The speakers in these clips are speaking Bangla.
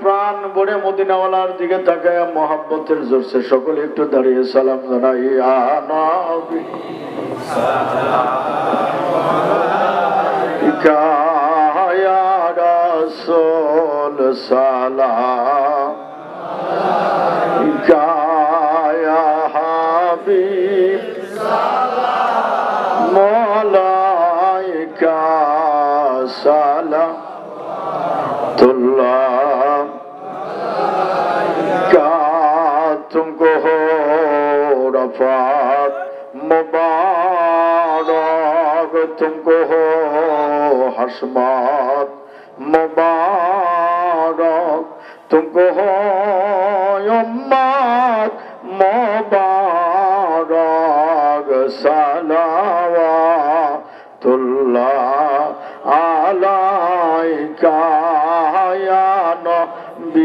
প্রাণ ভরে মদিনাওয়ালার দিকে তাকায় সকলে একটু দাঁড়িয়ে সালাম ইয়া अब्दुल्ला क्या तुमको हो रफात मुबारक तुमको हो हसमात मुबारक तुमको हो उम्मत मुबारक सलाम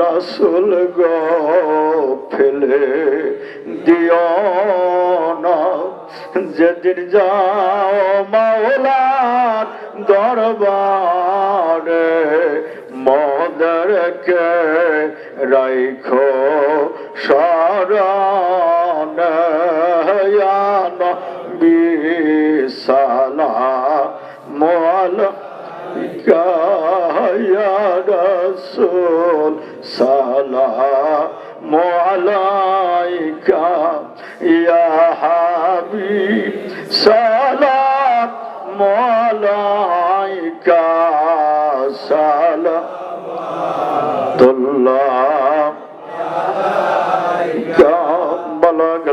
রাসুল গ ফেলে দিও না। যেদিন যাও মাওলার দরবারে মদরকে রাইখো শরণ বিশালা মল রসুল সালা মালাইকা ইয়া হাবিব সালা মালাইকা সা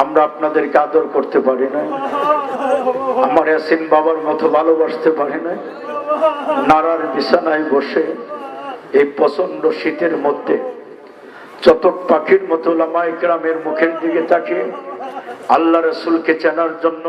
আমরা আপনাদেরকে আদর করতে পারি না আমার ইয়াসিন বাবার মতো ভালোবাসতে পারি না নারার বিছানায় বসে এই প্রচণ্ড শীতের মধ্যে চতক পাখির মতো লামাই গ্রামের মুখের দিকে তাকে আল্লাহ রসুলকে চেনার জন্য